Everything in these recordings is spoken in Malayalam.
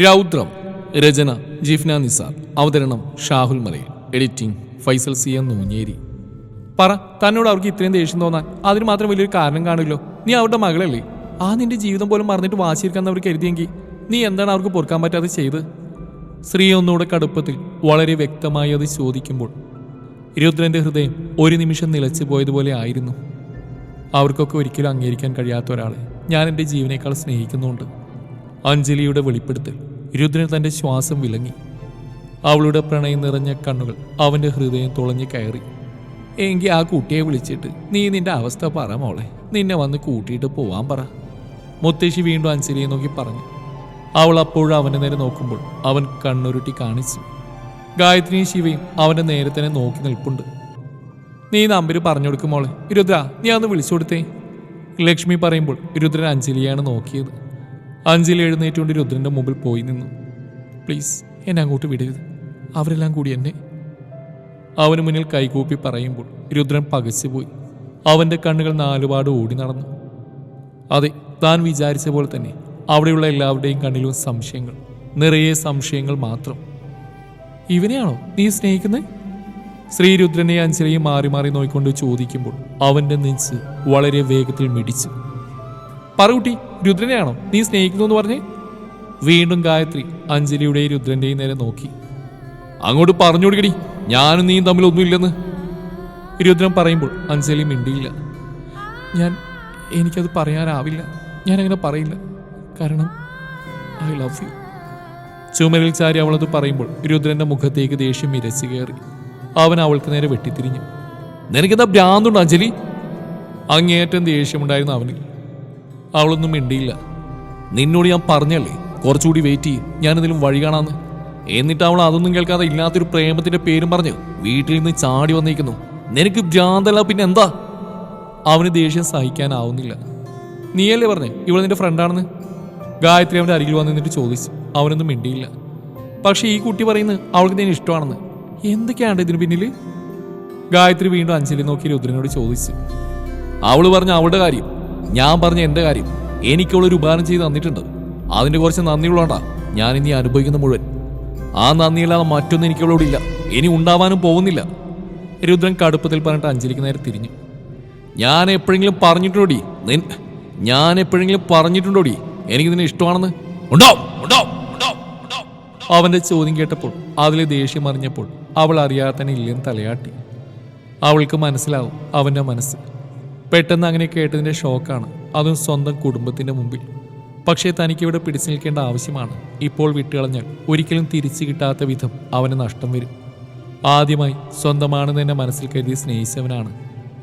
രൗദ്രം രചന ജിഫ്ന നിസാർ അവതരണം Shahul Malayil editing Faisal C N Noonjeri. പറ തന്നോട് അവർക്ക് ഇത്രയും ദേഷ്യം തോന്നാൻ അതിന് മാത്രം വലിയൊരു കാരണം കാണില്ലോ. നീ അവരുടെ മകളല്ലേ? ആ നിന്റെ ജീവിതം പോലും മറന്നിട്ട് വാശിയിരിക്കാൻ അവർ കരുതിയെങ്കിൽ നീ എന്താണ് അവർക്ക് പൊറുക്കാൻ പറ്റാതെ ചെയ്ത്? സ്ത്രീ ഒന്നുകൂടെ കടുപ്പത്തിൽ വളരെ വ്യക്തമായി അത് ചോദിക്കുമ്പോൾ രുദ്രന്റെ ഹൃദയം ഒരു നിമിഷം നിലച്ചു പോയതുപോലെ ആയിരുന്നു. അവർക്കൊക്കെ ഒരിക്കലും അംഗീകരിക്കാൻ കഴിയാത്ത ഒരാളെ ഞാൻ എന്റെ ജീവനേക്കാൾ സ്നേഹിക്കുന്നുണ്ട്. അഞ്ജലിയുടെ വെളിപ്പെടുത്തൽ. രുദ്രൻ തന്റെ ശ്വാസം വിലങ്ങി. അവളുടെ പ്രണയം നിറഞ്ഞ കണ്ണുകൾ അവന്റെ ഹൃദയം തുളഞ്ഞു കയറി. എങ്കിൽ ആ കുട്ടിയെ വിളിച്ചിട്ട് നീ നിന്റെ അവസ്ഥ പറ മോളെ. നിന്നെ വന്ന് കൂട്ടിയിട്ട് പോവാൻ പറ. മുത്തശ്ശി വീണ്ടും അഞ്ജലിയെ നോക്കി പറഞ്ഞു. അവൾ അപ്പോഴും അവന്റെ നേരെ നോക്കുമ്പോൾ അവൻ കണ്ണുരുട്ടി കാണിച്ചു. ഗായത്രിയും ശിവയും അവന്റെ നേരെ തന്നെ നോക്കി നിൽപ്പുണ്ട്. നീ നമ്പര് പറഞ്ഞു കൊടുക്കും മോളെ. രുദ്ര നീ അന്ന് വിളിച്ചു കൊടുത്തേ. ലക്ഷ്മി പറയുമ്പോൾ രുദ്രൻ അഞ്ജലിയാണ് നോക്കിയത്. അഞ്ജലി എഴുന്നേറ്റുകൊണ്ട് രുദ്രന്റെ മുമ്പിൽ പോയി നിന്നു. പ്ലീസ് എന്നെ അങ്ങോട്ട് വിടരുത്. അവരെല്ലാം കൂടി എന്നെ. അവന് മുന്നിൽ കൈകൂപ്പി പറയുമ്പോൾ രുദ്രൻ പകച്ചുപോയി. അവന്റെ കണ്ണുകൾ നാലുപാട് ഓടി നടന്നു. അതെ താൻ വിചാരിച്ച പോലെ തന്നെ. അവിടെയുള്ള എല്ലാവരുടെയും കണ്ണിലും സംശയങ്ങൾ. നിറയെ സംശയങ്ങൾ മാത്രം. ഇവനെയാണോ നീ സ്നേഹിക്കുന്നത് ശ്രീരുദ്രനെ അഞ്ജലിയും മാറി മാറി നോക്കിക്കൊണ്ട് ചോദിക്കുമ്പോൾ അവന്റെ നെഞ്ച് വളരെ വേഗത്തിൽ മിടിച്ചു. പറകുട്ടി രുദ്രനെയാണോ? നീ സ്നേഹിക്കുന്നു എന്ന് പറഞ്ഞേ വീണ്ടും ഗായത്രി അഞ്ജലിയുടെയും രുദ്രന്റെയും നേരെ നോക്കി. അങ്ങോട്ട് പറഞ്ഞു കൊടുക്കടി ഞാനും നീയും തമ്മിൽ ഒന്നുമില്ലെന്ന്. രുദ്രൻ പറയുമ്പോൾ അഞ്ജലി മിണ്ടിയില്ല. ഞാൻ എനിക്കത് പറയാനാവില്ല. ഞാൻ അങ്ങനെ പറയില്ല. കാരണം ഐ ലവ് യു ചുമരിൽ ചാരി അവളത് പറയുമ്പോൾ രുദ്രന്റെ മുഖത്തേക്ക് ദേഷ്യം ഇരച്ചു കയറി. അവൻ അവൾക്ക് നേരെ വെട്ടിത്തിരിഞ്ഞു. നിനക്കെന്താ ഭ്രാന്തുണ്ട് അഞ്ജലി? അങ്ങേയറ്റം ദേഷ്യമുണ്ടായിരുന്നു അവനിൽ. അവളൊന്നും മിണ്ടിയില്ല. നിന്നോട് ഞാൻ പറഞ്ഞല്ലേ? കുറച്ചുകൂടി വെയിറ്റ് ഞാൻ ഞാനെന്തെങ്കിലും വഴി കാണാന്ന്. എന്നിട്ട് അവൾ അതൊന്നും കേൾക്കാതെ ഇല്ലാത്തൊരു പ്രേമത്തിന്റെ പേരും പറഞ്ഞ് വീട്ടിൽ നിന്ന് ചാടി വന്നിരിക്കുന്നു. നിനക്ക് ഭ്രാന്തല്ല പിന്നെ എന്താ? അവന് ദേഷ്യം സഹിക്കാനാവുന്നില്ല. നീയല്ലേ പറഞ്ഞേ ഇവൾ നിന്റെ ഫ്രണ്ടാണെന്ന് ഗായത്രി അവന്റെ അരികിൽ വന്ന് നിന്നിട്ട് ചോദിച്ചു. അവനൊന്നും മിണ്ടിയില്ല. പക്ഷെ ഈ കുട്ടി പറയുന്നത് അവൾക്ക് നിന്നെ ഇഷ്ടമാണെന്ന്. എന്തൊക്കെയാണ് ഇതിന് പിന്നിൽ ഗായത്രി വീണ്ടും അഞ്ജലി നോക്കി രുദ്രനോട് ചോദിച്ചു. അവൾ പറഞ്ഞ അവളുടെ കാര്യം ഞാൻ പറഞ്ഞ എന്റെ കാര്യം എനിക്കുള്ളൊരു ഉപകാരം ചെയ്ത് തന്നിട്ടുണ്ട്. അതിന്റെ കുറച്ച് നന്ദിയുള്ളോണ്ടാ ഞാൻ ഇനി അനുഭവിക്കുന്ന മുഴുവൻ. ആ നന്ദിയില്ലാതെ മറ്റൊന്നും എനിക്കുള്ളോടില്ല ഇനി ഉണ്ടാവാനും പോകുന്നില്ല. രുദ്രൻ കടുപ്പത്തിൽ പറഞ്ഞിട്ട് അഞ്ജലിക്ക് നേരെ തിരിഞ്ഞു. ഞാൻ എപ്പോഴെങ്കിലും പറഞ്ഞിട്ടുണ്ടോടി? നിൻ ഞാൻ എപ്പോഴെങ്കിലും പറഞ്ഞിട്ടുണ്ടോടി? എനിക്ക് നിന്നെ ഇഷ്ടമാണെന്ന് ഉണ്ടോ? ഉണ്ടോ? ഉണ്ടോ? അവന്റെ ചോദ്യം കേട്ടപ്പോൾ അതിലെ ദേഷ്യം അറിഞ്ഞപ്പോൾ അവൾ അറിയാതെ തന്നെ ഇല്ലെന്ന് തലയാട്ടി. അവൾക്ക് മനസ്സിലാവും അവന്റെ മനസ്സ്. പെട്ടെന്ന് അങ്ങനെ കേട്ടതിന്റെ ഷോക്കാണ്. അതും സ്വന്തം കുടുംബത്തിന്റെ മുമ്പിൽ. പക്ഷേ തനിക്കിവിടെ പിടിച്ചു നിൽക്കേണ്ട ആവശ്യമാണ്. ഇപ്പോൾ വിട്ടുകളഞ്ഞാൽ ഒരിക്കലും തിരിച്ചു കിട്ടാത്ത വിധം അവന് നഷ്ടം വരും. ആദ്യമായി സ്വന്തമാണെന്ന് എന്നെ മനസ്സിൽ കരുതി സ്നേഹിച്ചവനാണ്.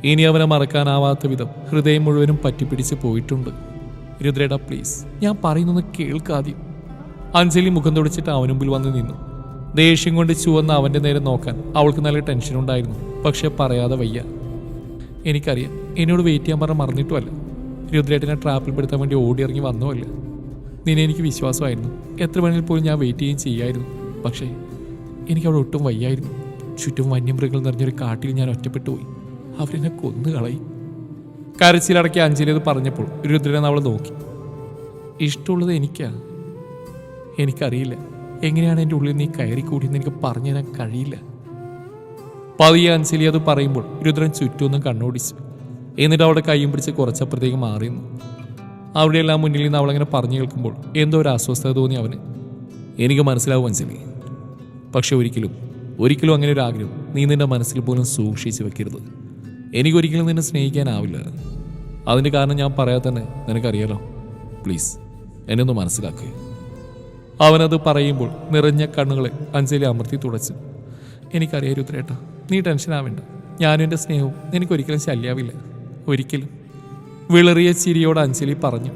ഇനി അവനെ മറക്കാനാവാത്ത വിധം ഹൃദയം മുഴുവനും പറ്റിപ്പിടിച്ച് പോയിട്ടുണ്ട്. രുദ്രേട പ്ലീസ് ഞാൻ പറയുന്നൊന്ന് കേൾക്കാദ്യം അഞ്ജലി മുഖം തുടച്ചിട്ട് അവന് മുമ്പിൽ വന്ന് നിന്നു. ദേഷ്യം കൊണ്ട് ചുവന്ന് അവന്റെ നേരെ നോക്കാൻ അവൾക്ക് നല്ല ടെൻഷനുണ്ടായിരുന്നു. പക്ഷെ പറയാതെ വയ്യ. എനിക്കറിയാം. എന്നോട് വെയിറ്റ് ചെയ്യാൻ പറഞ്ഞ മറന്നിട്ടുമല്ല. രുദ്രേട്ടനെ ട്രാപ്പിൽ പെടുത്താൻ വേണ്ടി ഓടി ഇറങ്ങി വന്നുമല്ല. നിന്നെ എനിക്ക് വിശ്വാസമായിരുന്നു. എത്ര വേണമെങ്കിൽ പോലും ഞാൻ വെയിറ്റ് ചെയ്യുകയും ചെയ്യായിരുന്നു. പക്ഷേ എനിക്കവിടെ ഒട്ടും വയ്യായിരുന്നു. ചുറ്റും വന്യമൃഗങ്ങൾ നിറഞ്ഞൊരു കാട്ടിൽ ഞാൻ ഒറ്റപ്പെട്ടു പോയി അവരെന്നെ കൊന്നു കളയും കരച്ചിലടക്കി അഞ്ജലി അത് പറഞ്ഞപ്പോൾ രുദ്രനെ അവളെ നോക്കി. ഇഷ്ടമുള്ളത് എനിക്കാ. എനിക്കറിയില്ല. എങ്ങനെയാണ് എന്റെ ഉള്ളിൽ നീ കയറിക്കൂടിയെന്ന് എനിക്ക് പറഞ്ഞു തരാൻ കഴിയില്ല. പതിയെ അഞ്ചലി അത് പറയുമ്പോൾ രുദ്രൻ ചുറ്റുമൊന്നും കണ്ണോടിച്ചു. എന്നിട്ട് അവളുടെ കൈയും പിടിച്ച് കുറച്ചപ്പുറത്തേക്ക് മാറിയുന്നു അവിടെയെല്ലാം മുന്നിൽ നിന്ന് അവളങ്ങനെ പറഞ്ഞു കേൾക്കുമ്പോൾ എന്തോ ഒരു അസ്വസ്ഥത തോന്നി അവന്. എനിക്ക് മനസ്സിലാവും അഞ്ജലി പക്ഷെ ഒരിക്കലും ഒരിക്കലും അങ്ങനെ ഒരു ആഗ്രഹം നീ നിന്റെ മനസ്സിൽ പോലും സൂക്ഷിച്ചു വെക്കരുത്. എനിക്കൊരിക്കലും നിന്നെ സ്നേഹിക്കാനാവില്ല. അതിന്റെ കാരണം ഞാൻ പറയാതെ തന്നെ നിനക്കറിയാലോ? പ്ലീസ് എന്നെ ഒന്ന് മനസ്സിലാക്കുക അവനത് പറയുമ്പോൾ നിറഞ്ഞ കണ്ണുകളെ അഞ്ജലി അമർത്തി തുടച്ചു. എനിക്കറിയാം രുദ്രേട്ട നീ ടെൻഷൻ ആവേണ്ട. ഞാനും എന്റെ സ്നേഹവും എനിക്കൊരിക്കലും ശല്യാവില്ല. ഒരിക്കലും. വിളറിയ ചിരിയോട് അഞ്ജലി പറഞ്ഞു.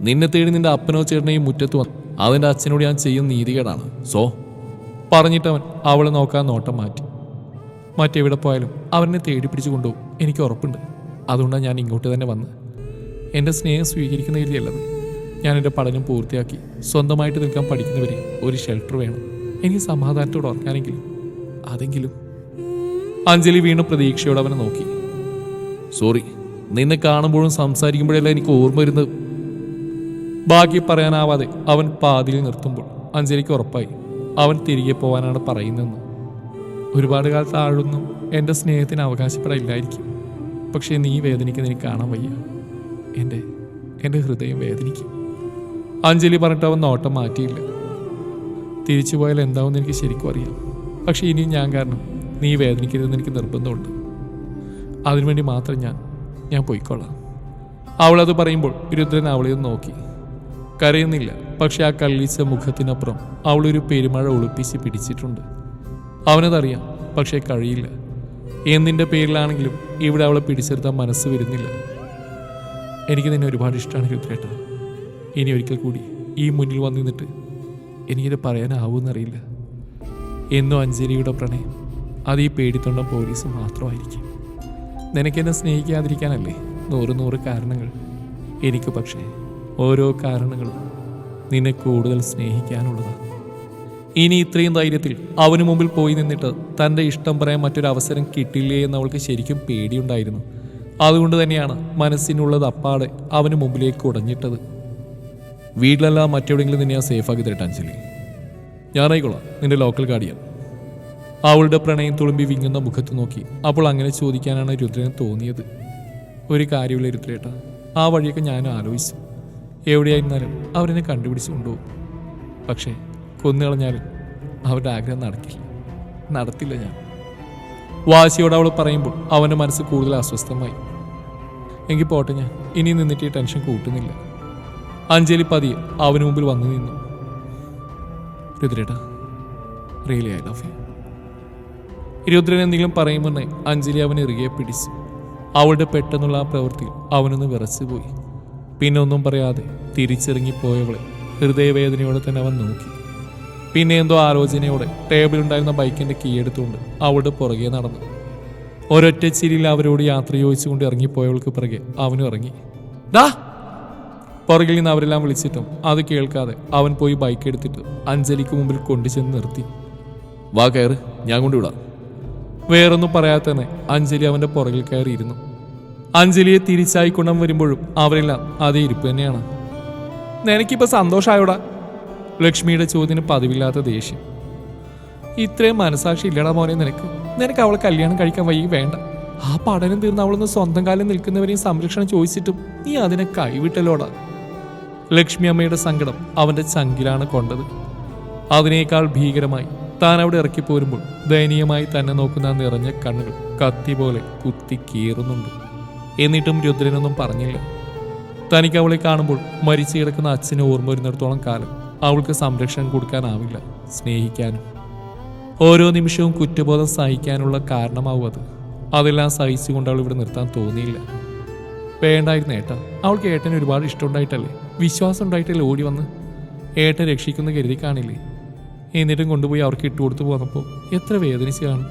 നിന്നെ തേടി നിന്റെ അപ്പനോ ചേട്ടനെയും മുറ്റത്ത് വന്നു അവന്റെ അച്ഛനോട് ഞാൻ ചെയ്യുന്ന നീതികേടാണ്. സോ? പറഞ്ഞിട്ടവൻ അവളെ നോക്കാൻ നോട്ടം മാറ്റി. മറ്റെവിടെ പോയാലും അവനെ തേടി പിടിച്ചു കൊണ്ടുപോകും. എനിക്ക് ഉറപ്പുണ്ട്. അതുകൊണ്ടാണ് ഞാൻ ഇങ്ങോട്ട് തന്നെ വന്ന് എന്റെ സ്നേഹം സ്വീകരിക്കുന്ന രീതിയല്ലത് ഞാൻ എന്റെ പഠനം പൂർത്തിയാക്കി സ്വന്തമായിട്ട് നിൽക്കാൻ പഠിക്കുന്നവരെ ഒരു ഷെൽട്ടർ വേണം. എനിക്ക് സമാധാനത്തോടെ ഉറങ്ങാനെങ്കിലും അതെങ്കിലും അഞ്ജലി വീണ്ടും പ്രതീക്ഷയോടെ അവനെ നോക്കി. സോറി നിന്നെ കാണുമ്പോഴും സംസാരിക്കുമ്പോഴെല്ലാം എനിക്ക് ഓർമ്മ വരുന്നത് ബാക്കി പറയാനാവാതെ അവൻ പാതിയിൽ നിർത്തുമ്പോൾ അഞ്ജലിക്ക് ഉറപ്പായി. അവൻ തിരികെ പോവാനാണ് പറയുന്നതെന്ന്. ഒരുപാട് കാലത്ത് ആഴൊന്നും എന്റെ സ്നേഹത്തിന് അവകാശപ്പെടില്ലായിരിക്കും പക്ഷേ നീ വേദനിക്കുന്ന എനിക്ക് കാണാൻ വയ്യ. എന്റെ എന്റെ ഹൃദയം വേദനിക്കും. അഞ്ജലി പറഞ്ഞിട്ട് അവൻ നോട്ടം മാറ്റിയില്ല. തിരിച്ചു പോയാൽ എന്താവും എനിക്ക് ശരിക്കും അറിയാം പക്ഷേ ഇനിയും ഞാൻ കാരണം നീ വേദനിക്കരുതെന്ന് എനിക്ക് നിർബന്ധമുണ്ട്. അതിനുവേണ്ടി മാത്രം ഞാൻ ഞാൻ പോയിക്കൊള്ളാം അവളത് പറയുമ്പോൾ രുദ്രൻ അവളെ ഒന്ന് നോക്കി. കരയുന്നില്ല പക്ഷെ ആ കള്ളിച്ച മുഖത്തിനപ്പുറം അവളൊരു പെരുമഴ ഒളിപ്പിച്ച് പിടിച്ചിട്ടുണ്ട്. അവനതറിയാം പക്ഷേ കഴിയില്ല. എന്തിന്റെ പേരിലാണെങ്കിലും ഇവിടെ അവളെ പിടിച്ചെടുത്താൻ മനസ്സ് വരുന്നില്ല. എനിക്ക് നിന്നെ ഒരുപാട് ഇഷ്ടമാണ് രുദ്രേട്ട. ഇനി ഒരിക്കൽ കൂടി ഈ മുന്നിൽ വന്നിരുന്നിട്ട് എനിക്കിത് പറയാനാവൂന്നറിയില്ല എന്നും അഞ്ജലിയുടെ പ്രണയം അത് ഈ പേടിത്തൊണ്ട പോലീസ് മാത്രമായിരിക്കും. നിനക്കെന്നെ സ്നേഹിക്കാതിരിക്കാനല്ലേ നൂറ് നൂറ് കാരണങ്ങൾ? എനിക്ക് പക്ഷേ ഓരോ കാരണങ്ങളും നിന്നെ കൂടുതൽ സ്നേഹിക്കാനുള്ളതാണ് ഇനി ഇത്രയും ധൈര്യത്തിൽ അവന് മുമ്പിൽ പോയി നിന്നിട്ട് തന്റെ ഇഷ്ടം പറയാൻ മറ്റൊരു അവസരം കിട്ടില്ലേ എന്ന് അവൾക്ക് ശരിക്കും പേടിയുണ്ടായിരുന്നു. അതുകൊണ്ട് തന്നെയാണ് മനസ്സിനുള്ളത് അപ്പാടെ അവന് മുമ്പിലേക്ക് ഉടഞ്ഞിട്ടത്. വീട്ടിലല്ല മറ്റെവിടെയെങ്കിലും നിന്നെ ഞാൻ സേഫാക്കി തരട്ടെ അഞ്ജലി. ഞാനായിക്കോളാം നിന്റെ ലോക്കൽ ഗാർഡിയൻ അവളുടെ പ്രണയം തുളുമ്പി വിങ്ങുന്ന മുഖത്ത് നോക്കി. അപ്പോൾ അങ്ങനെ ചോദിക്കാനാണ് രുദ്രന് തോന്നിയത്. ഒരു കാര്യമില്ല രുദ്രേട്ട. ആ വഴിയൊക്കെ ഞാൻ ആലോചിച്ചു. എവിടെയായിരുന്നാലും അവരെന്നെ കണ്ടുപിടിച്ച് കൊണ്ടുപോകും പക്ഷേ കൊന്നുകളഞ്ഞാലും അവരുടെ ആഗ്രഹം നടക്കില്ല. നടത്തില്ല ഞാൻ. വാശിയോട് അവൾ പറയുമ്പോൾ അവന്റെ മനസ്സ് കൂടുതൽ അസ്വസ്ഥമായി. എങ്കിൽ പോട്ടെ ഞാൻ. ഇനി നിന്നിട്ട് ഈ ടെൻഷൻ കൂട്ടുന്നില്ല. അഞ്ജലി പതിയെ അവന് മുമ്പിൽ വന്നു നിന്നു. രുദ്രേട്ട really I love you. Rudran എന്തെങ്കിലും പറയും മുന്നേ അഞ്ജലി അവനെ ഇറുകെ പിടിച്ചു. അവളുടെ പെട്ടെന്നുള്ള ആ പ്രവൃത്തിയിൽ അവനൊന്ന് വിറച്ചുപോയി. പിന്നെ ഒന്നും പറയാതെ തിരിച്ചിറങ്ങിപ്പോയവളെ ഹൃദയവേദനയോടെ തന്നെ അവൻ നോക്കി. പിന്നെ എന്തോ ആലോചനയോടെ ടേബിളുണ്ടായിരുന്ന ബൈക്കിന്റെ കീ എടുത്തുകൊണ്ട് അവളുടെ പുറകെ നടന്നു. ഒരൊറ്റ ചിരിയിൽ അവരോട് യാത്ര ചോദിച്ചുകൊണ്ട് ഇറങ്ങിപ്പോയവൾക്ക് പിറകെ അവനും ഇറങ്ങി. ദാ! പുറകിൽ നിന്ന് അവരെല്ലാം വിളിച്ചിട്ടും അത് കേൾക്കാതെ അവൻ പോയി ബൈക്ക് എടുത്തിട്ട് അഞ്ജലിക്ക് മുമ്പിൽ കൊണ്ടുചെന്ന് നിർത്തി. വാ കയറ് ഞാൻ കൊണ്ടുവിടാം. വേറൊന്നും പറയാതെ തന്നെ അഞ്ജലി അവന്റെ പുറകിൽ കയറിയിരുന്നു. അഞ്ജലിയെ തിരിച്ചായി കൊണ്ടം വരുമ്പോഴും അവരെല്ലാം അതേ ഇരിപ്പ് തന്നെയാണ്. നിനക്കിപ്പോൾ സന്തോഷമായോടാ ലക്ഷ്മിയുടെ ചോദ്യത്തിന് പതിവില്ലാത്ത ദേഷ്യം. ഇത്രയും മനസാക്ഷി ഇല്ലടാ മോനെ നിനക്ക്. നിനക്ക് അവളെ കല്യാണം കഴിക്കാൻ വൈകി വേണ്ട. ആ പഠനം തീർന്ന് അവളൊന്ന് സ്വന്തം കാലം നിൽക്കുന്നവരെയും സംരക്ഷണം ചോദിച്ചിട്ടും നീ അതിനെ കൈവിട്ടലോടാ ലക്ഷ്മി അമ്മയുടെ സങ്കടം അവന്റെ ചങ്കിലാണ് കൊണ്ടത്. അതിനേക്കാൾ ഭീകരമായി താൻ അവിടെ ഇറക്കി പോരുമ്പോൾ ദയനീയമായി തന്നെ നോക്കുന്ന നിറഞ്ഞ കണ്ണുകൾ കത്തി പോലെ കുത്തി കീറുന്നുണ്ട്. എന്നിട്ടും രുദ്രനൊന്നും പറഞ്ഞില്ല. തനിക്ക് അവളെ കാണുമ്പോൾ മരിച്ചു കിടക്കുന്ന അച്ഛനെ ഓർമ്മ വരുന്നിടത്തോളം കാലം അവൾക്ക് സംരക്ഷണം കൊടുക്കാനാവില്ല സ്നേഹിക്കാനും. ഓരോ നിമിഷവും കുറ്റബോധം സഹിക്കാനുള്ള കാരണമാവും അത്. അതെല്ലാം സഹിച്ചുകൊണ്ട് അവൾ ഇവിടെ നിർത്താൻ തോന്നിയില്ല. വേണ്ടായിരുന്നു ഏട്ടാ അവൾക്ക് ഏട്ടന് ഒരുപാട് ഇഷ്ടമുണ്ടായിട്ടല്ലേ? വിശ്വാസം ഉണ്ടായിട്ടല്ലേ ഓടി വന്ന്? ഏട്ടൻ രക്ഷിക്കുന്ന കരുതി കാണില്ലേ? എന്നിട്ടും കൊണ്ടുപോയി അവർക്ക് ഇട്ടുകൊടുത്തു പോന്നപ്പോൾ എത്ര വേദനിച്ചാണ്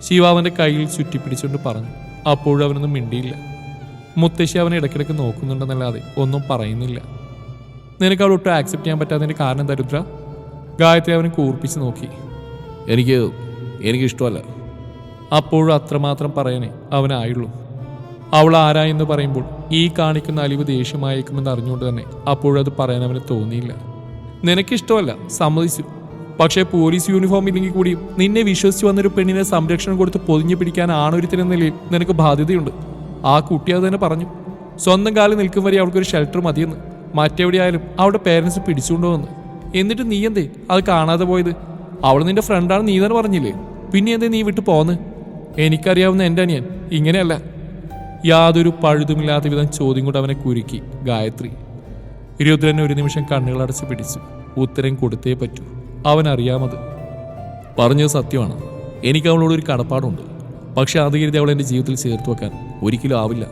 ശിവാവന്റെ ശിവ അവന്റെ കയ്യിൽ ചുറ്റിപ്പിടിച്ചുകൊണ്ട് പറഞ്ഞു അപ്പോഴും അവനൊന്നും മിണ്ടിയില്ല. മുത്തശ്ശി അവനെ ഇടയ്ക്കിടയ്ക്ക് നോക്കുന്നുണ്ടെന്നല്ലാതെ ഒന്നും പറയുന്നില്ല. നിനക്ക് അവിടെ ഒട്ടും ആക്സെപ്റ്റ് ചെയ്യാൻ പറ്റാത്തതിന്റെ കാരണം ദരിദ്ര ഗായത്രി അവനെ കൂർപ്പിച്ച് നോക്കി. എനിക്ക് എനിക്ക് ഇഷ്ടമല്ല അപ്പോഴും അത്രമാത്രം പറയാനേ അവനായുള്ളൂ. അവൾ ആരാ എന്ന് പറയുമ്പോൾ ഈ കാണിക്കുന്ന അലിവ് ദേഷ്യമായേക്കുമെന്ന് അറിഞ്ഞുകൊണ്ട് തന്നെ അപ്പോഴത് പറയാൻ അവന് തോന്നിയില്ല. നിനക്കിഷ്ടമല്ല സമ്മതിച്ചു. പക്ഷേ പോലീസ് യൂണിഫോം ഇല്ലെങ്കിൽ കൂടി നിന്നെ വിശ്വസിച്ച് വന്നൊരു പെണ്ണിനെ സംരക്ഷണം കൊടുത്ത് പൊതിഞ്ഞു പിടിക്കാൻ ആണൊരുത്തിനെന്ന നിലയിൽ നിനക്ക് ബാധ്യതയുണ്ട്. ആ കുട്ടി അത് തന്നെ പറഞ്ഞു. സ്വന്തം കാലിൽ നിൽക്കും വരെ അവൾക്കൊരു ഷെൽട്ടർ മതിയെന്ന്. മറ്റെവിടെയായാലും അവളുടെ പേരൻസ് പിടിച്ചുകൊണ്ടുവന്ന് എന്നിട്ട് നീ എന്തേ? അത് കാണാതെ പോയത്? അവൾ നിന്റെ ഫ്രണ്ടാണ് നീ തന്നെ പറഞ്ഞില്ലേ? പിന്നെ എന്തേ നീ വിട്ടു പോന്ന്? എനിക്കറിയാവുന്ന എന്റെ അനിയൻ ഇങ്ങനെയല്ല. യാതൊരു പഴുതുമില്ലാത്ത വിധം ചോദ്യം കൊണ്ട് അവനെ കുരുക്കി ഗായത്രി. രുദ്രൻ ഒരു നിമിഷം കണ്ണുകളടച്ച് പിടിച്ചു. ഉത്തരം കൊടുത്തേ പറ്റൂ. അവൻ അറിയാമത് പറഞ്ഞത് സത്യമാണ്. എനിക്ക് അവളോട് ഒരു കടപ്പാടുണ്ട്. പക്ഷെ അത് കരുതി അവൾ എന്റെ ജീവിതത്തിൽ ചേർത്ത് വെക്കാൻ ഒരിക്കലും ആവില്ല.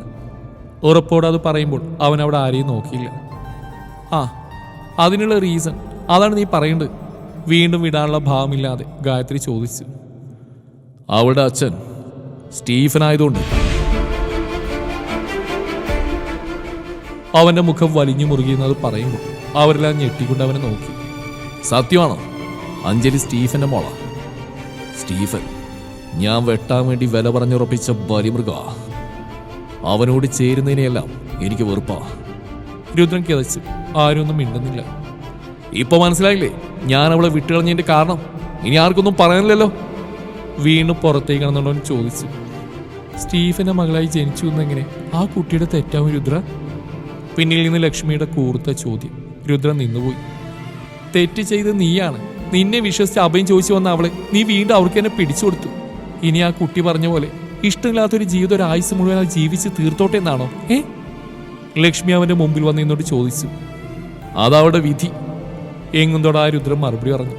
ഉറപ്പോടെ അത് പറയുമ്പോൾ അവൻ അവിടെ ആരെയും നോക്കിയില്ല. ആ അതിനുള്ള റീസൺ അതാണ് നീ പറയേണ്ടത്. വീണ്ടും വിടാനുള്ള ഭാവമില്ലാതെ ഗായത്രി ചോദിച്ചു. അവളുടെ അച്ഛൻ സ്റ്റീഫൻ ആയതുകൊണ്ട് അവന്റെ മുഖം വലിഞ്ഞു മുറുകിയെന്നത് പറയുമ്പോൾ അവരെല്ലാം ഞെട്ടിക്കൊണ്ട് അവനെ നോക്കി. സത്യമാണോ? അഞ്ജലി സ്റ്റീഫന്റെ മോളാ. സ്റ്റീഫൻ ഞാൻ വെട്ടാൻ വേണ്ടി വില പറഞ്ഞുറപ്പിച്ച ബലിമൃഗ അവനോട് ചേരുന്നതിനെയെല്ലാം എനിക്ക് വെറുപ്പാ. രുദ്രൻ കിതച്ച് ഒന്നും മിണ്ടുന്നില്ല. ഇപ്പൊ മനസ്സിലായില്ലേ? ഞാൻ അവളെ വിട്ടുകളഞ്ഞതിന്റെ കാരണം. ഇനി ആർക്കൊന്നും പറയാനില്ലല്ലോ. വീണ്ടും പുറത്തേക്ക് കിടന്നുകൊണ്ടവൻ ചോദിച്ചു. സ്റ്റീഫന്റെ മകളായി ജനിച്ചു എന്നെങ്ങനെ ആ കുട്ടിയുടെ തെറ്റാവും രുദ്ര? പിന്നിൽ നിന്ന് ലക്ഷ്മിയുടെ കൂർത്ത ചോദ്യം. രുദ്ര നിന്നുപോയി. തെറ്റ് ചെയ്ത് നീയാണ് നിന്നെ വിശ്വസിച്ച് അഭയം ചോദിച്ചു വന്ന അവളെ നീ വീണ്ടും അവർക്ക് തന്നെ പിടിച്ചു കൊടുത്തു. ഇനി ആ കുട്ടി പറഞ്ഞ പോലെ ഇഷ്ടമില്ലാത്തൊരു ജീവിതം ഒരു ആയുസ് മുഴുവൻ അത് ജീവിച്ച് തീർത്തോട്ടെ എന്നാണോ? ഏ? ലക്ഷ്മി അവന്റെ മുമ്പിൽ വന്ന് എന്നോട് ചോദിച്ചു. അതവളുടെ വിധി. എങ്ങും തൊടാ രുദ്രം മറുപടി പറഞ്ഞു.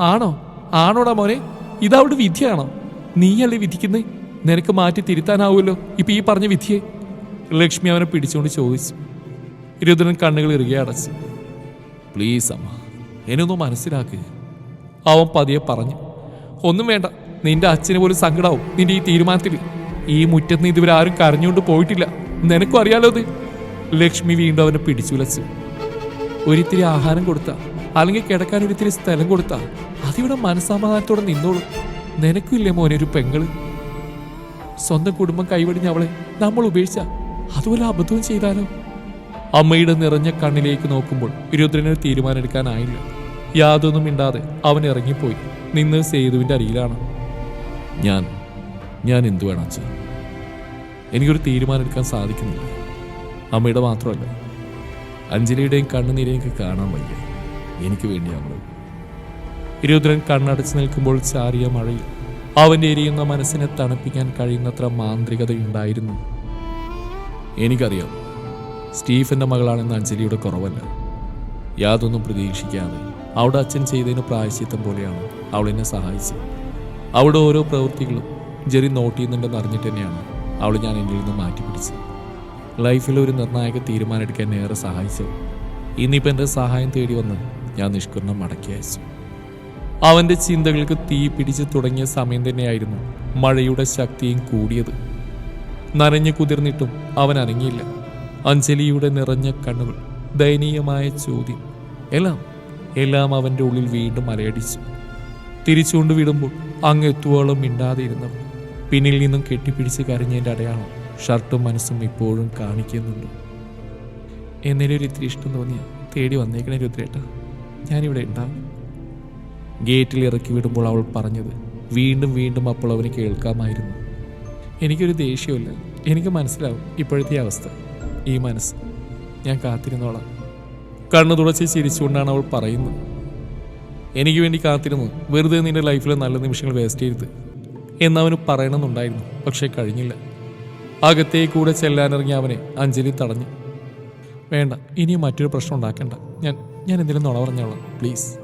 ആണോ? ആണോടാ മോനെ? ഇതവളുടെ വിധിയാണോ? നീയല്ലേ വിധിക്കുന്നേ? നിനക്ക് മാറ്റി തിരുത്താനാവുമല്ലോ ഇപ്പൊ ഈ പറഞ്ഞ വിധിയെ? ലക്ഷ്മി അവനെ പിടിച്ചുകൊണ്ട് ചോദിച്ചു. രുദ്രൻ കണ്ണുകൾ ഇറുകെ അടച്ചു. പ്ലീസ് അമ്മ എന്നൊന്നും മനസ്സിലാക്ക്. അവൻ പതിയെ പറഞ്ഞു ഒന്നും വേണ്ട നിന്റെ അച്ഛന് പോലും സങ്കടാവും. നിന്റെ ഈ തീരുമാനത്തിൽ ഈ മുറ്റത്ത് നിന്ന് ഇതുവരെ ആരും കരഞ്ഞുകൊണ്ട് പോയിട്ടില്ല. നിനക്കും അറിയാലോ അത് ലക്ഷ്മി വീണ്ടും അവനെ പിടിച്ചുലച്ചു ഒരിത്തിരി ആഹാരം കൊടുത്ത അല്ലെങ്കിൽ കിടക്കാൻ ഒരിത്തിരി സ്ഥലം കൊടുത്ത അതിവിടെ മനസ്സമാധാനത്തോടെ നിന്നോളൂ. നിനക്കും ഇല്ലേ മോനെ ഒരു പെങ്ങൾ? സ്വന്തം കുടുംബം കൈവടിഞ്ഞ അവളെ നമ്മൾ ഉപേക്ഷിച്ച അതുപോലെ അബദ്ധവും ചെയ്താലോ? അമ്മയുടെ നിറഞ്ഞ കണ്ണിലേക്ക് നോക്കുമ്പോൾ രുദ്രന് തീരുമാനമെടുക്കാനായില്ല യാതൊന്നും മിണ്ടാതെ അവൻ ഇറങ്ങിപ്പോയി. നിന്ന് സേതുവിന്റെ അരിയിലാണ് ഞാൻ ഞാൻ എന്തു വേണം അച്ഛൻ എനിക്കൊരു തീരുമാനമെടുക്കാൻ സാധിക്കുന്നില്ല. അമ്മയുടെ മാത്രമല്ല അഞ്ജലിയുടെയും കണ്ണുനീരെയും എനിക്ക് കാണാൻ വയ്യ. എനിക്ക് വേണ്ടി ഇരുദ്രൻ രുദ്രൻ കണ്ണടച്ച് നിൽക്കുമ്പോൾ ചാറിയ മഴയിൽ അവന്റെ എരിയുന്ന മനസ്സിനെ തണുപ്പിക്കാൻ കഴിയുന്നത്ര മാന്ത്രികതയുണ്ടായിരുന്നു എനിക്കറിയാം സ്റ്റീഫന്റെ മകളാണെന്ന് അഞ്ജലിയുടെ കുറവല്ല. യാതൊന്നും പ്രതീക്ഷിക്കാതെ അവിടെ അച്ഛൻ ചെയ്തതിന് പ്രായശ്ചിത്തം പോലെയാണ് അവൾ എന്നെ സഹായിച്ചത്. അവിടെ ഓരോ പ്രവൃത്തികളും ജെറി നോട്ട് ചെയ്യുന്നുണ്ടെന്ന് അറിഞ്ഞിട്ട് തന്നെയാണ് അവൾ ഞാൻ എന്നിൽ നിന്ന് മാറ്റി പിടിച്ചത്. ലൈഫിൽ ഒരു നിർണായക തീരുമാനം എടുക്കാൻ ഏറെ സഹായിച്ചത്. ഇന്നിപ്പോൾ എന്റെ സഹായം തേടി വന്ന് ഞാൻ നിഷ്കരണം മടക്കി അയച്ചു. അവന്റെ ചിന്തകൾക്ക് തീ പിടിച്ച് തുടങ്ങിയ സമയം തന്നെയായിരുന്നു മഴയുടെ ശക്തിയും കൂടിയത്. നനഞ്ഞു കുതിർന്നിട്ടും അവൻ അനങ്ങിയില്ല. അഞ്ജലിയുടെ നിറഞ്ഞ കണ്ണുകൾ ദയനീയമായ ചോദ്യം എല്ലാം എല്ലാം അവന്റെ ഉള്ളിൽ വീണ്ടും അലയടിച്ചു തിരിച്ചുകൊണ്ട് വിടുമ്പോൾ അങ്ങ് എത്തുവോളം മിണ്ടാതെ പിന്നിൽ നിന്നും കെട്ടിപ്പിടിച്ച് കരഞ്ഞതിന്റെ അടയാളം ഷർട്ടും മനസ്സും ഇപ്പോഴും കാണിക്കുന്നുണ്ട്. എന്നേലും ഒരു ഇത്തിരി ഇഷ്ടം തോന്നിയ തേടി വന്നേക്കണേ രുദ്രേട്ട. ഞാനിവിടെ ഉണ്ടാവും. ഗേറ്റിൽ ഇറക്കി വിടുമ്പോൾ അവൾ പറഞ്ഞത് വീണ്ടും വീണ്ടും അപ്പോൾ അവന് കേൾക്കാമായിരുന്നു. എനിക്കൊരു ദേഷ്യമില്ല. എനിക്ക് മനസ്സിലാവും ഇപ്പോഴത്തെ അവസ്ഥ. ഈ മനസ്സ് ഞാൻ കാത്തിരുന്നോളാം. കണ്ണു തുടച്ച് ചിരിച്ചുകൊണ്ടാണ് അവൾ പറയുന്നത്. എനിക്ക് വേണ്ടി കാത്തിരുന്നു. വെറുതെ നിന്റെ ലൈഫിലെ നല്ല നിമിഷങ്ങൾ വേസ്റ്റ് ചെയ്ത് എന്നവന് പറയണമെന്നുണ്ടായിരുന്നു. പക്ഷേ കഴിഞ്ഞില്ല. അകത്തേ കൂടെ ചെല്ലാനിറങ്ങിയ അവനെ അഞ്ജലി തടഞ്ഞു. വേണ്ട ഇനി മറ്റൊരു പ്രശ്നം ഉണ്ടാക്കണ്ട. ഞാൻ ഞാൻ എന്തെങ്കിലും നുണ പറഞ്ഞോളാം പ്ലീസ്.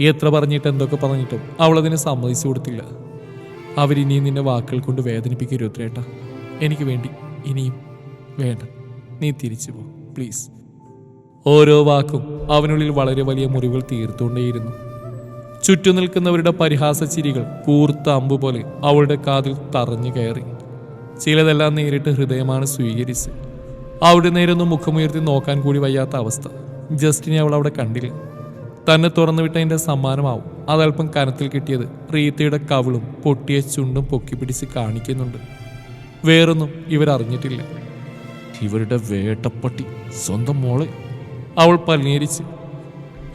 എത്ര പറഞ്ഞിട്ട് എന്തൊക്കെ പറഞ്ഞിട്ടും അവളതിനെ സമ്മതിച്ചു കൊടുത്തില്ല. അവരിനിയും നിന്നെ വാക്കുകൾ കൊണ്ട് വേദനിപ്പിക്കരുത്രേട്ട എനിക്ക് വേണ്ടി ഇനിയും വേണ്ട. നീ തിരിച്ചു പോ പ്ലീസ്. ഓരോ വാക്കും അവനുള്ളിൽ വളരെ വലിയ മുറിവുകൾ തീർത്തുകൊണ്ടേയിരുന്നു. ചുറ്റു നിൽക്കുന്നവരുടെ പരിഹാസ ചിരികൾ കൂർത്ത അമ്പ് പോലെ അവളുടെ കാതിൽ തറഞ്ഞു കയറി. ചിലതെല്ലാം നേരിട്ട് ഹൃദയമാണ് സ്വീകരിച്ച് അവിടെ നേരൊന്നും മുഖമുയർത്തി നോക്കാൻ കൂടി വയ്യാത്ത അവസ്ഥ. ജസ്റ്റിനെ അവൾ അവിടെ കണ്ടില്ല. തന്നെ തുറന്നു വിട്ടതിന്റെ സമ്മാനമാവും അതല്പം കനത്തിൽ കിട്ടിയത് റീത്തയുടെ കവിളും പൊട്ടിയ ചുണ്ടും പൊക്കി പിടിച്ച് കാണിക്കുന്നുണ്ട്. വേറൊന്നും ഇവരറിഞ്ഞിട്ടില്ല. ഇവരുടെ വേട്ടപ്പട്ടി സ്വന്തം മോളെ. അവൾ പരിഹരിച്ച്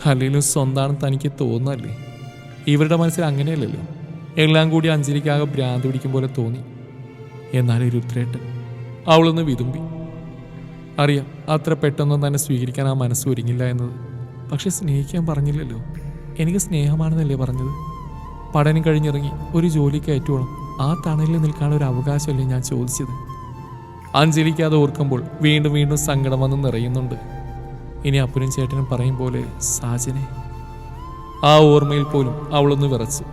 അല്ലെങ്കിലും സ്വന്തമാണ് തനിക്ക് തോന്നല്ലേ ഇവരുടെ മനസ്സിൽ അങ്ങനെയല്ലല്ലോ. എല്ലാം കൂടി അഞ്ജലിക്കാകെ ഭ്രാന്ത് പിടിക്കും പോലെ തോന്നി. എന്നാലും രുദ്രേട്ടൻ അവളൊന്ന് വിതുമ്പി അറിയാം അത്ര പെട്ടെന്നൊന്നും തന്നെ സ്വീകരിക്കാൻ ആ മനസ്സ് ഒരുങ്ങില്ല എന്നത്. പക്ഷെ സ്നേഹിക്കാൻ പറഞ്ഞില്ലല്ലോ. എനിക്ക് സ്നേഹമാണെന്നല്ലേ പറഞ്ഞത്? പഠനം കഴിഞ്ഞിറങ്ങി ഒരു ജോലിക്ക് ഏറ്റോളം ആ തണലിൽ നിൽക്കാനുള്ള ഒരു അവകാശമല്ലേ ഞാൻ ചോദിച്ചത്? അഞ്ജലിക്ക് അത് ഓർക്കുമ്പോൾ വീണ്ടും വീണ്ടും സങ്കടം വന്ന് നിറയുന്നുണ്ട്. ഇനി അപ്പനും ചേട്ടനും പറയും പോലെ സാജനെ ആ ഓർമ്മയിൽ പോലും അവളൊന്ന് വിറച്ച്.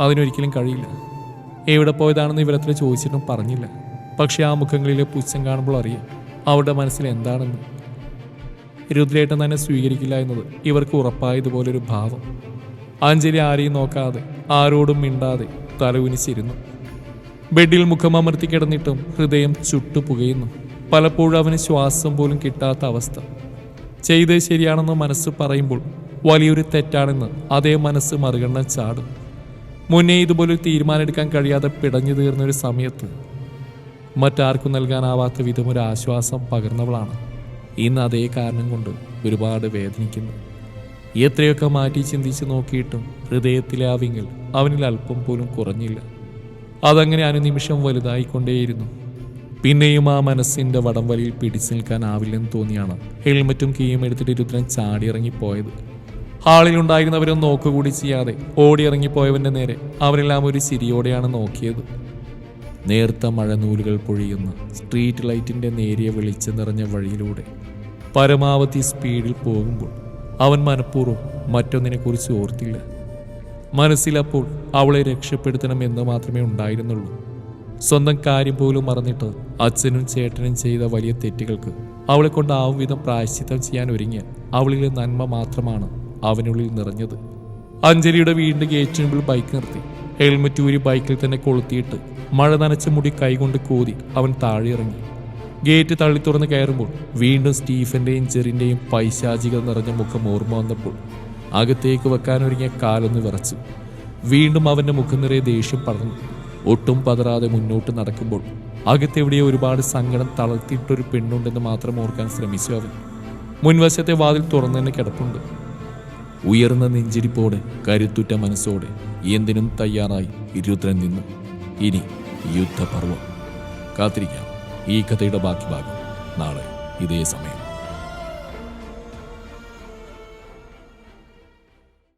അതിനൊരിക്കലും കഴിയില്ല. എവിടെ പോയതാണെന്ന് ഇവരത്ര ചോദിച്ചിട്ടും പറഞ്ഞില്ല. പക്ഷെ ആ മുഖങ്ങളിലെ പുച്ഛം കാണുമ്പോൾ അറിയാം അവരുടെ മനസ്സിൽ എന്താണെന്ന്. രുദ്രേട്ടൻ തന്നെ സ്വീകരിക്കില്ല എന്നത് ഇവർക്ക് ഉറപ്പായതുപോലൊരു ഭാവം. അഞ്ജലി ആരെയും നോക്കാതെ ആരോടും മിണ്ടാതെ തലകുനിച്ചിരുന്നു. ബെഡിൽ മുഖമമർത്തി കിടന്നിട്ടും ഹൃദയം ചുട്ടു പുകയുന്നു പലപ്പോഴും അവന് ശ്വാസം പോലും കിട്ടാത്ത അവസ്ഥ. ചെയ്തത് ശരിയാണെന്ന് മനസ്സ് പറയുമ്പോൾ വലിയൊരു തെറ്റാണെന്ന് അതേ മനസ്സ് മറുകണ്ണ ചാടും. മുന്നേ ഇതുപോലൊരു തീരുമാനമെടുക്കാൻ കഴിയാതെ പിടഞ്ഞു തീർന്നൊരു സമയത്ത് മറ്റാർക്കും നൽകാനാവാത്ത വിധം ഒരു ആശ്വാസം പകർന്നവളാണ്. ഇന്ന് അതേ കാരണം കൊണ്ട് ഒരുപാട് വേദനിക്കുന്നു. എത്രയൊക്കെ മാറ്റി ചിന്തിച്ച് നോക്കിയിട്ടും ഹൃദയത്തിലെ ആ വിങ്ങൽ അവനിൽ അല്പം പോലും കുറഞ്ഞില്ല. അതങ്ങനെ അനുനിമിഷം വലുതായിക്കൊണ്ടേയിരുന്നു. പിന്നെയും ആ മനസ്സിന്റെ വടംവലിയിൽ പിടിച്ചു നിൽക്കാനാവില്ലെന്ന് തോന്നിയാണ്. ഹെൽമറ്റും കീയും എടുത്തിട്ട് രുദ്രൻ ചാടിയിറങ്ങിപ്പോയത് ഉണ്ടായിരുന്നവരും നോക്കുകൂടി ചെയ്യാതെ ഓടിയിറങ്ങിപ്പോയവന്റെ നേരെ അവരെല്ലാം ഒരു ചിരിയോടെയാണ് നോക്കിയത്. നേർത്ത മഴനൂലുകൾ പൊഴിയുന്ന സ്ട്രീറ്റ് ലൈറ്റിന്റെ നേരിയ വെളിച്ചം നിറഞ്ഞ വഴിയിലൂടെ പരമാവധി സ്പീഡിൽ പോകുമ്പോൾ അവൻ മനഃപൂർവം മറ്റൊന്നിനെക്കുറിച്ച് ഓർത്തില്ല. മനസ്സിലപ്പോൾ അവളെ രക്ഷപ്പെടുത്തണം എന്ന് മാത്രമേ ഉണ്ടായിരുന്നുള്ളൂ. സ്വന്തം കാര്യം പോലും മറന്നിട്ട് അച്ഛനും ചേട്ടനും ചെയ്ത വലിയ തെറ്റുകൾക്ക് അവളെ കൊണ്ട് ആ വിധം പ്രായശ്ചിത്തം ചെയ്യാൻ ഒരുങ്ങിയ അവളിലെ നന്മ മാത്രമാണ് അവനുള്ളിൽ നിറഞ്ഞത്. അഞ്ജലിയുടെ വീടിന്റെ ഗേറ്റിന് മുമ്പിൽ ബൈക്ക് നിർത്തി. ഹെൽമറ്റ് ഊരി ബൈക്കിൽ തന്നെ കൊളുത്തിയിട്ട് മഴ നനച്ച മുടി കൈകൊണ്ട് കോതി അവൻ താഴെ ഇറങ്ങി. ഗേറ്റ് തള്ളി തുറന്ന് കയറുമ്പോൾ വീണ്ടും സ്റ്റീഫന്റെയും ജെറിന്റെയും പൈശാചികൾ നിറഞ്ഞ മുഖം ഓർമ്മ വന്നപ്പോൾ അകത്തേക്ക് വെക്കാനൊരുങ്ങിയ കാലൊന്ന് വിറച്ചു. വീണ്ടും അവന്റെ മുഖം നിറയെ ദേഷ്യം പടർന്നു. ഒട്ടും പതറാതെ മുന്നോട്ട് നടക്കുമ്പോൾ അകത്തെവിടെയോ ഒരുപാട് സങ്കടം തളർത്തിയിട്ടൊരു പെണ്ണുണ്ടെന്ന് മാത്രം ഓർക്കാൻ ശ്രമിച്ചു അവൻ. മുൻവശത്തെ വാതിൽ തുറന്നു തന്നെ കിടപ്പുണ്ട്. ഉയർന്ന നെഞ്ചിരിപ്പോടെ കരുത്തുറ്റ മനസ്സോടെ എന്തിനും തയ്യാറായി രുദ്രൻ നിന്നു. ഇനി യുദ്ധപർവം. കാത്തിരിക്കാം. ഈ കഥയുടെ ബാക്കി ഭാഗം നാളെ ഇതേ സമയം.